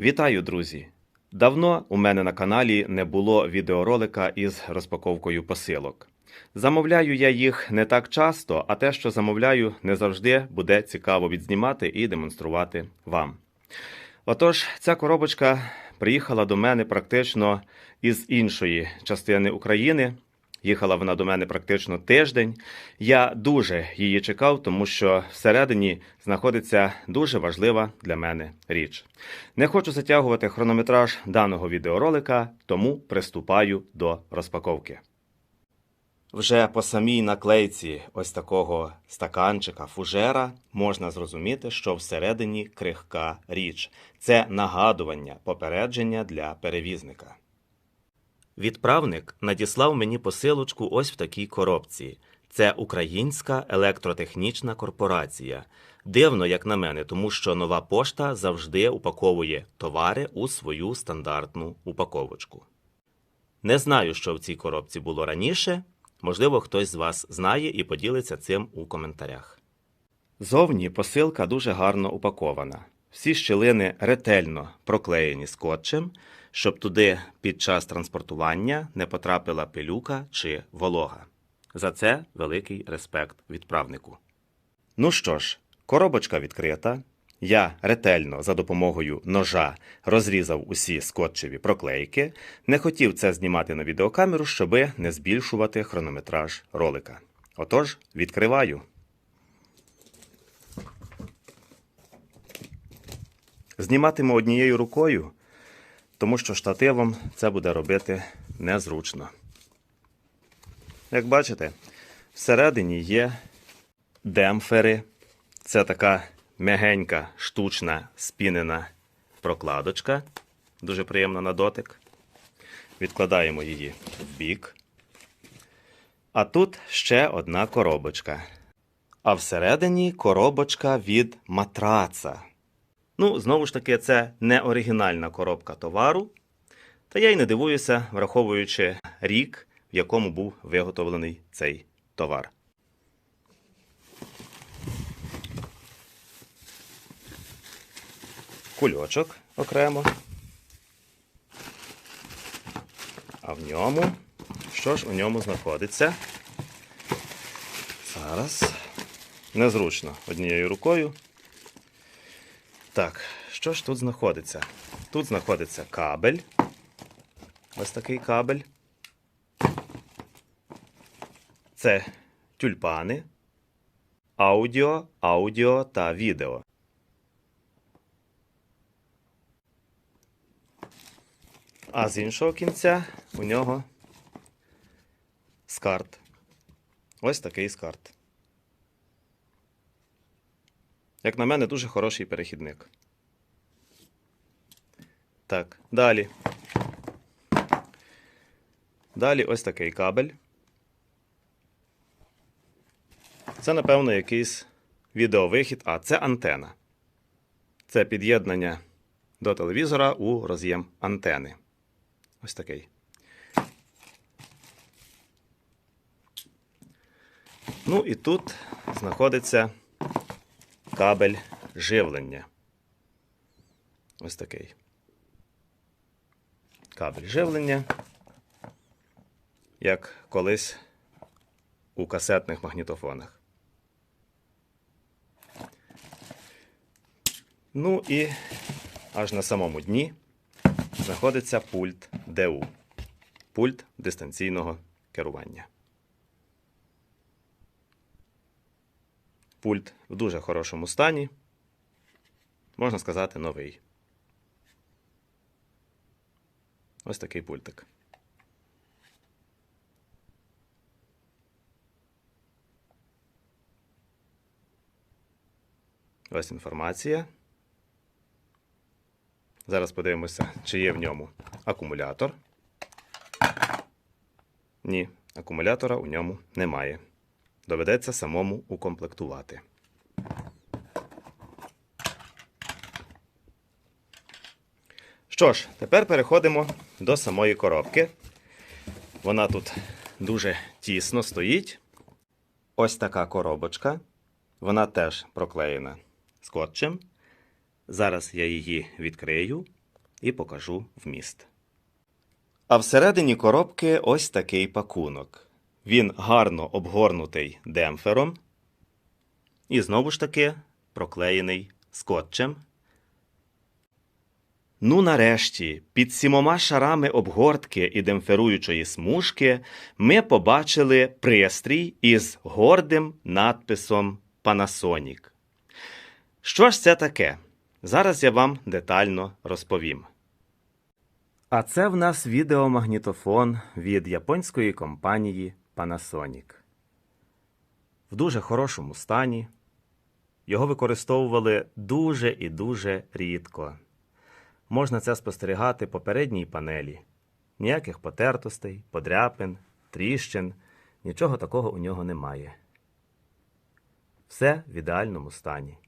Вітаю, друзі! Давно у мене на каналі не було відеоролика із розпаковкою посилок. Замовляю я їх не так часто, а те, що замовляю, не завжди буде цікаво відзнімати і демонструвати вам. Отож, ця коробочка приїхала до мене практично із іншої частини України. Їхала вона до мене практично тиждень. Я дуже її чекав, тому що всередині знаходиться дуже важлива для мене річ. Не хочу затягувати хронометраж даного відеоролика, тому приступаю до розпаковки. Вже по самій наклейці ось такого стаканчика фужера можна зрозуміти, що всередині крихка річ. Це нагадування, попередження для перевізника. Відправник надіслав мені посилочку ось в такій коробці. Це Українська електротехнічна корпорація. Дивно, як на мене, тому що нова пошта завжди упаковує товари у свою стандартну упаковочку. Не знаю, що в цій коробці було раніше. Можливо, хтось з вас знає і поділиться цим у коментарях. Зовні посилка дуже гарно упакована. Всі щілини ретельно проклеєні скотчем, щоб туди під час транспортування не потрапила пилюка чи волога. За це великий респект відправнику. Ну що ж, коробочка відкрита. Я ретельно за допомогою ножа розрізав усі скотчеві проклейки. Не хотів це знімати на відеокамеру, щоби не збільшувати хронометраж ролика. Отож, відкриваю. Зніматиму однією рукою, тому що штативом це буде робити незручно. Як бачите, всередині є демпфери. Це така м'ягенька, штучна спінена прокладочка. Дуже приємна на дотик. Відкладаємо її в бік. А тут ще одна коробочка. А всередині коробочка від матраца. Ну, знову ж таки, це не оригінальна коробка товару. Та я й не дивуюся, враховуючи рік, в якому був виготовлений цей товар. Кульочок окремо. А в ньому. Що ж у ньому знаходиться? Зараз. Незручно однією рукою. Так, що ж тут знаходиться? Тут знаходиться кабель. Ось такий кабель. Це тюльпани, аудіо, аудіо та відео. А з іншого кінця у нього скарт. Ось такий скарт. Як на мене, дуже хороший перехідник. Так, далі. Далі ось такий кабель. Це, напевно, якийсь відеовихід, а це антена. Це під'єднання до телевізора у роз'єм антени. Ось такий. Ну і тут знаходиться кабель живлення. Ось такий. Кабель живлення. Як колись у касетних магнітофонах. Ну і аж на самому дні знаходиться пульт ДУ. Пульт дистанційного керування. Пульт в дуже хорошому стані. Можна сказати, новий. Ось такий пультик. Ось інформація. Зараз подивимося, чи є в ньому акумулятор. Ні, акумулятора у ньому немає. Доведеться самому укомплектувати. Що ж, тепер переходимо до самої коробки. Вона тут дуже тісно стоїть. Ось така коробочка. Вона теж проклеєна скотчем. Зараз я її відкрию і покажу вміст. А всередині коробки ось такий пакунок. Він гарно обгорнутий демпфером і знову ж таки проклеєний скотчем. Ну, нарешті, під сімома шарами обгортки і демпферуючої смужки ми побачили пристрій із гордим надписом Panasonic. Що ж це таке? Зараз я вам детально розповім. А це в нас відеомагнітофон від японської компанії Panasonic. В дуже хорошому стані. Його використовували дуже і дуже рідко. Можна це спостерігати по передній панелі. Ніяких потертостей, подряпин, тріщин, нічого такого у нього немає. Все в ідеальному стані.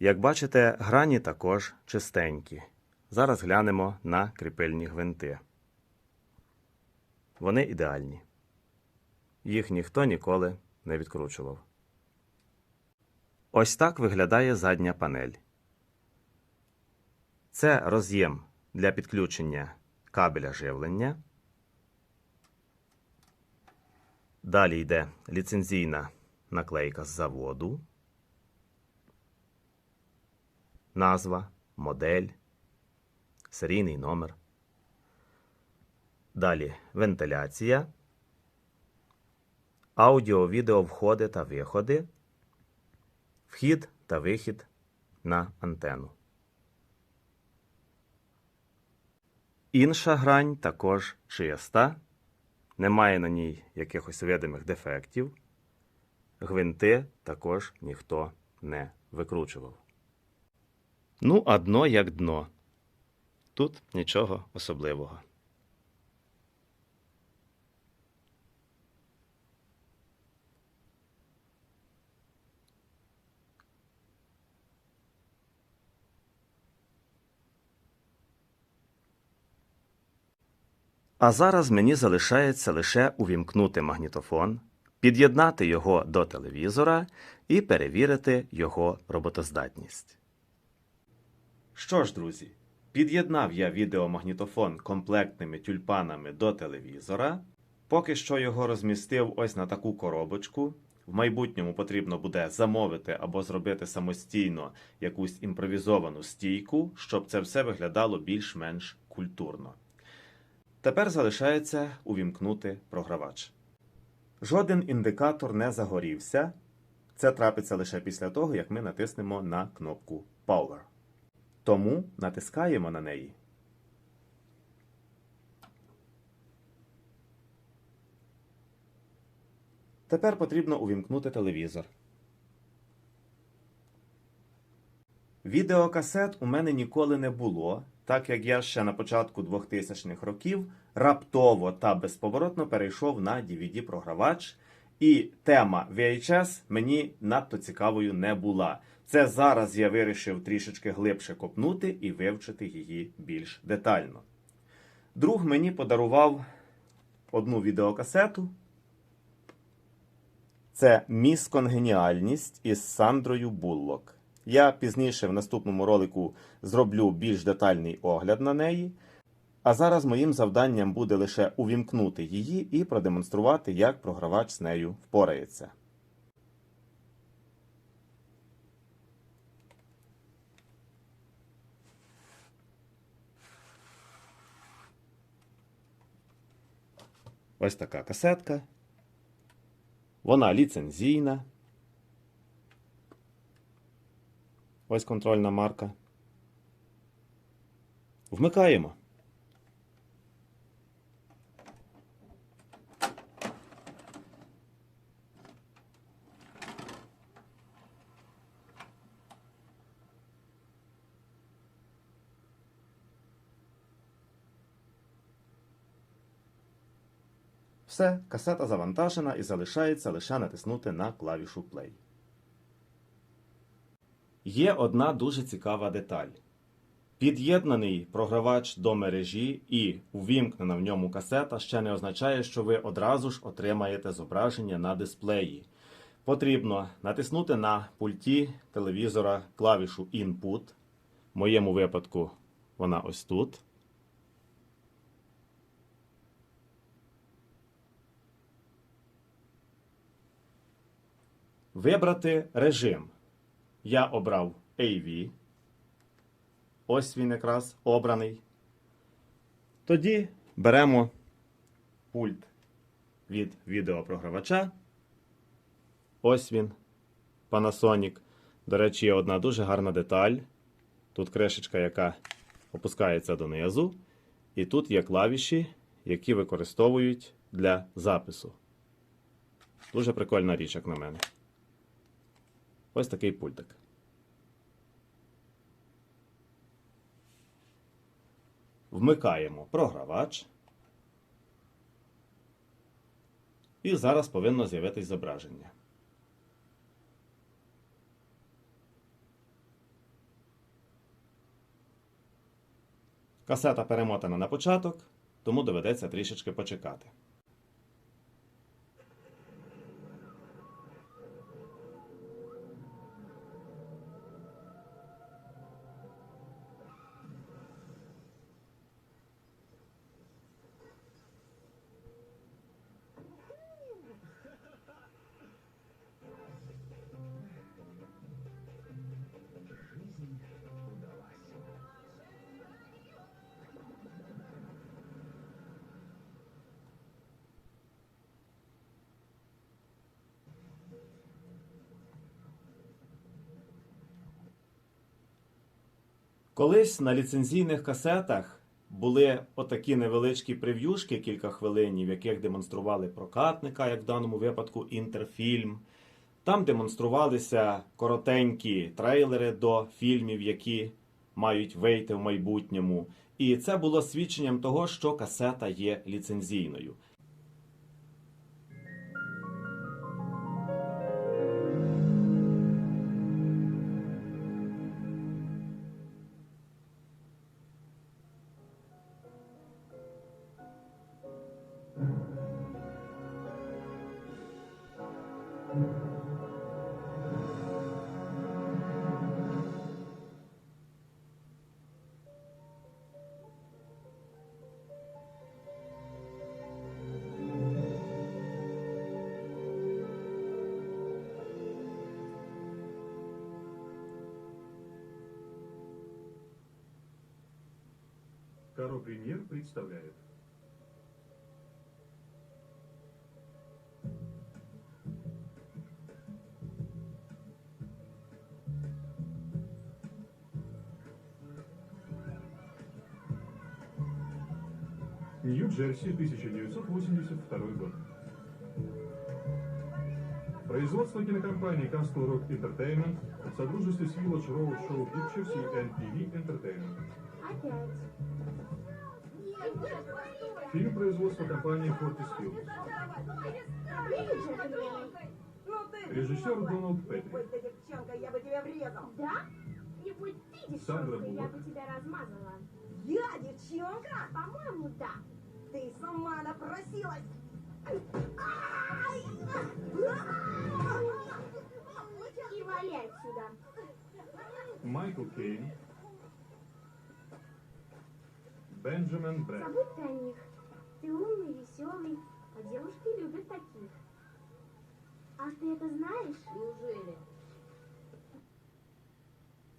Як бачите, грані також чистенькі. Зараз глянемо на кріпильні гвинти. Вони ідеальні. Їх ніхто ніколи не відкручував. Ось так виглядає задня панель. Це роз'єм для підключення кабеля живлення. Далі йде ліцензійна наклейка з заводу. Назва, модель, серійний номер. Далі вентиляція, аудіо, відео входи та виходи, вхід та вихід на антенну. Інша грань також чиста, немає на ній якихось видимих дефектів. Гвинти також ніхто не викручував. Ну, а дно як дно. Тут нічого особливого. А зараз мені залишається лише увімкнути магнітофон, під'єднати його до телевізора і перевірити його роботоздатність. Що ж, друзі, під'єднав я відеомагнітофон комплектними тюльпанами до телевізора. Поки що його розмістив ось на таку коробочку. В майбутньому потрібно буде замовити або зробити самостійно якусь імпровізовану стійку, щоб це все виглядало більш-менш культурно. Тепер залишається увімкнути програвач. Жоден індикатор не загорівся. Це трапиться лише після того, як ми натиснемо на кнопку Power. Тому натискаємо на неї. Тепер потрібно увімкнути телевізор. Відеокасет у мене ніколи не було, так як я ще на початку 2000-х років раптово та безповоротно перейшов на DVD-програвач, і тема VHS мені надто цікавою не була. Це зараз я вирішив трішечки глибше копнути і вивчити її більш детально. Друг мені подарував одну відеокасету. Це Міс Конгеніальність із Сандрою Буллок. Я пізніше в наступному ролику зроблю більш детальний огляд на неї. А зараз моїм завданням буде лише увімкнути її і продемонструвати, як програвач з нею впорається. Ось така касетка. Вона ліцензійна. Ось контрольна марка. Вмикаємо. Все, касета завантажена і залишається лише натиснути на клавішу Play. Є одна дуже цікава деталь. Під'єднаний програвач до мережі і увімкнена в ньому касета ще не означає, що ви одразу ж отримаєте зображення на дисплеї. потрібно натиснути на пульті телевізора клавішу Input. В моєму випадку вона ось тут. Вибрати режим. Я обрав AV. Ось він якраз обраний. Тоді беремо пульт від відеопрогравача. Ось він, Panasonic. До речі, є одна дуже гарна деталь. Тут кришечка, яка опускається донизу. І тут є клавіші, які використовують для запису. Дуже прикольна річ, як на мене. Ось такий пультик. Вмикаємо програвач. І зараз повинно з'явитись зображення. Касета перемотана на початок, тому доведеться трішечки почекати. Колись на ліцензійних касетах були отакі невеличкі прев'юшки кілька хвилин, в яких демонстрували прокатника, як в даному випадку інтерфільм. Там демонструвалися коротенькі трейлери до фільмів, які мають вийти в майбутньому. І це було свідченням того, що касета є ліцензійною. Каро Премьер представляет. Нью-Джерси, 1982 год. Производство кинокомпании Castle Rock Entertainment в содружестве с Village Road Show Pictures и NTV Entertainment. Опять. Фильм производства компании Fortis Films. Режиссер. Дональд Петри. Будь ты девчонка, я бы тебя врезал. Да? Не будь ты девчонка, я бы тебя размазала. Я девчонка? По-моему, да. Ты сама напросилась. Ай! И валяй отсюда. Майкл Кейн. Бенджамин Брэд. Забудь ты о них. Ты умный, веселый, а девушки любят таких. А ты это знаешь? Неужели?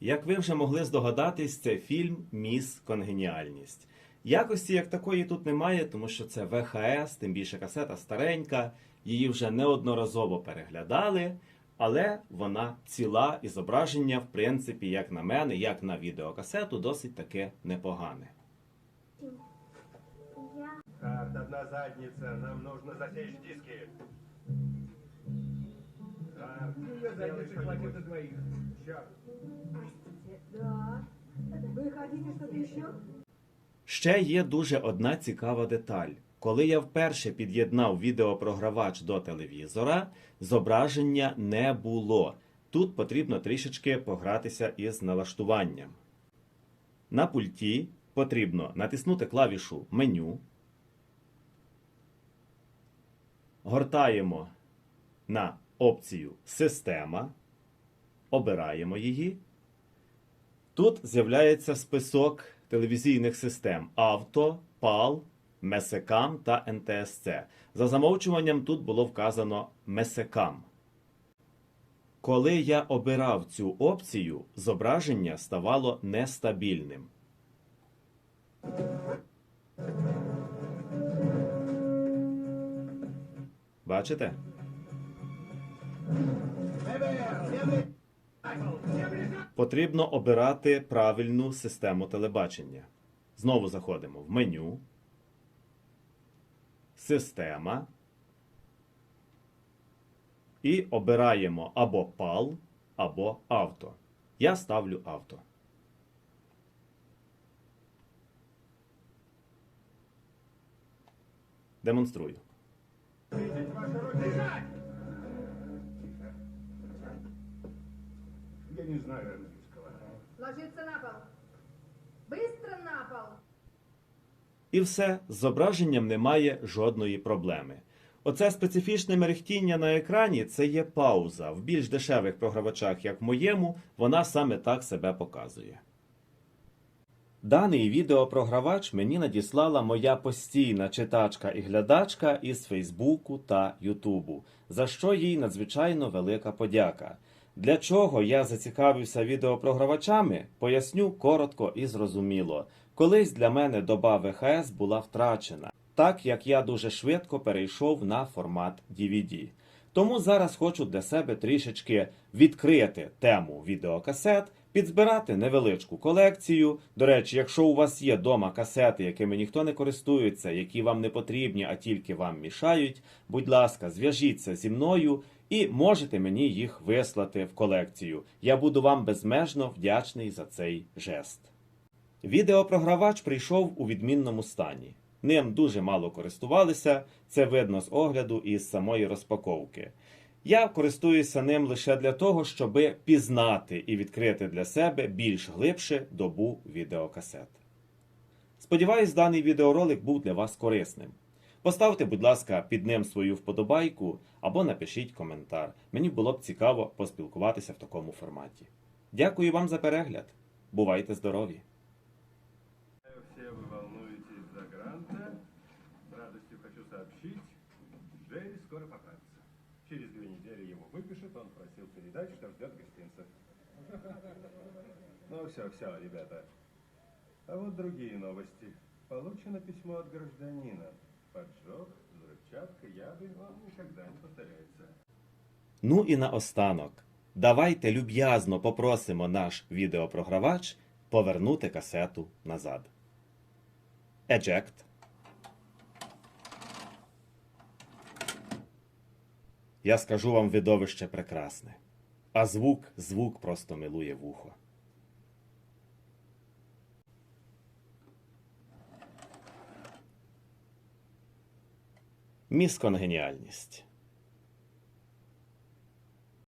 Як ви вже могли здогадатись, це фільм Міс Конгеніальність. Якості як такої тут немає, тому що це ВХС, тим більше касета старенька, її вже неодноразово переглядали, але вона ціла і зображення, в принципі, як на мене, як на відеокасету, досить таке непогане. Карт, одна задница. Нам нужно засечь диски. Карт, задница хватит на двоих. Черт. Простите, да. Вы хотите что-то еще? Ще є дуже одна цікава деталь. Коли я вперше під'єднав відеопрогравач до телевізора, зображення не було. Тут потрібно трішечки погратися із налаштуванням. На пульті потрібно натиснути клавішу меню. Гортаємо на опцію Система, обираємо її. Тут з'являється список телевізійних систем Авто, ПАЛ, Месекам та НТСЦ. За замовчуванням тут було вказано Месекам. Коли я обирав цю опцію, зображення ставало нестабільним. Бачите? Потрібно обирати правильну систему телебачення. Знову заходимо в меню. Система. І обираємо або PAL, або авто. Я ставлю авто. Демонструю. Я не знаю английского. Ложиться на пол. Быстро на пол. І все, з зображенням немає жодної проблеми. Оце специфічне мерехтіння на екрані це є пауза. В більш дешевих програвачах, як в моєму, вона саме так себе показує. Даний відеопрогравач мені надіслала моя постійна читачка і глядачка із Фейсбуку та Ютубу, за що їй надзвичайно велика подяка. Для чого я зацікавився відеопрогравачами, поясню коротко і зрозуміло. Колись для мене доба ВХС була втрачена, так як я дуже швидко перейшов на формат DVD. Тому зараз хочу для себе трішечки відкрити тему відеокасет, підзбирати невеличку колекцію. До речі, якщо у вас є дома касети, якими ніхто не користується, які вам не потрібні, а тільки вам мішають, будь ласка, зв'яжіться зі мною і можете мені їх вислати в колекцію. Я буду вам безмежно вдячний за цей жест. Відеопрогравач прийшов у відмінному стані. Ним дуже мало користувалися, це видно з огляду і з самої розпаковки. Я користуюся ним лише для того, щоб пізнати і відкрити для себе більш глибше добу відеокасет. Сподіваюсь, даний відеоролик був для вас корисним. Поставте, будь ласка, під ним свою вподобайку або напишіть коментар. Мені було б цікаво поспілкуватися в такому форматі. Дякую вам за перегляд. Бувайте здорові! Все вы волнуетесь за Гранта. С радостью хочу сообщить, Джерри скоро поправится. Через две недели его выпишет, он просил передать, что ждет гостинцев. Ну все, все, ребята. А вот другие новости. Получено письмо от гражданина. Поджог, взрывчатка, яды, он никогда не повторяется. Ну і наостанок, давайте люб'язно попросимо наш відеопрогравач повернути касету назад. Eject. Я скажу вам видовище прекрасне. А звук, звук просто милує вухо. Місконгеніальність.